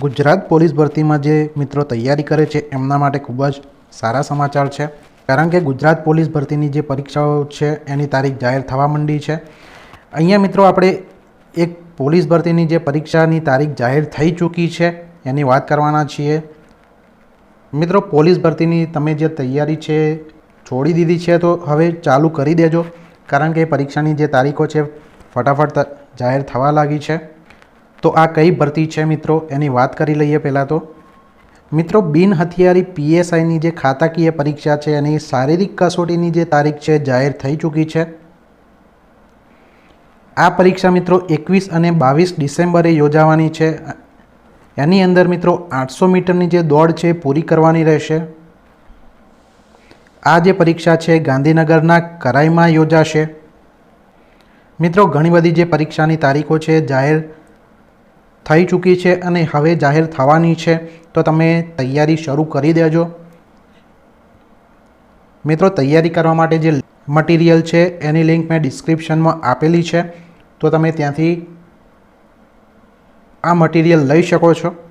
Gujarat police ભરતીમાં જે મિત્રો તૈયારી કરે છે, એમના માટે ખૂબ જ સારા સમાચાર છે. કારણ કે ગુજરાત પોલીસ ભરતીની જે પરીક્ષાઓ છે, એની તારીખ જાહેર થવા માંડી છે. અહીંયા મિત્રો આપણે એક પોલીસ ભરતીની જે પરીક્ષાની તારીખ જાહેર થઈ ચૂકી છે, એની વાત કરવાના છીએ. મિત્રો, પોલીસ ભરતીની તમે જે તૈયારી છે, છોડી દીધી છે, તો હવે ચાલુ કરી દેજો. કારણ કે પરીક્ષાની જે તારીખો છે, ફટાફટ જાહેર થવા લાગી છે. તો આ કઈ ભરતી છે મિત્રો? એની વાત કરી લઈએ પહેલાં તો. મિત્રો બિન હથિયારી પીએસઆઈની જે ખાતાકીય પરીક્ષા છે, એની શારીરિક કસોટીની જે તારીખ છે, જાહેર થઈ ચૂકી છે. આ પરીક્ષા મિત્રો એકવીસ અને બાવીસ ડિસેમ્બરે યોજાવાની છે. એની અંદર મિત્રો આઠસો મીટરની જે દોડ છે, પૂરી કરવાની રહેશે. આ જે પરીક્ષા છે, ગાંધીનગરના કરાઈમાં યોજાશે. મિત્રો, ઘણી બધી જે પરીક્ષાની તારીખો છે, જાહેર થઈ ચૂકી છે અને હવે જાહેર થવાની છે, તો તમે તૈયારી શરૂ કરી દેજો. મિત્રો, તૈયારી કરવા માટે જે મટીરિયલ છે, એની લિંક મેં ડિસ્ક્રિપ્શનમાં આપેલી છે. તો તમે ત્યાંથી આ મટીરિયલ લઈ શકો છો.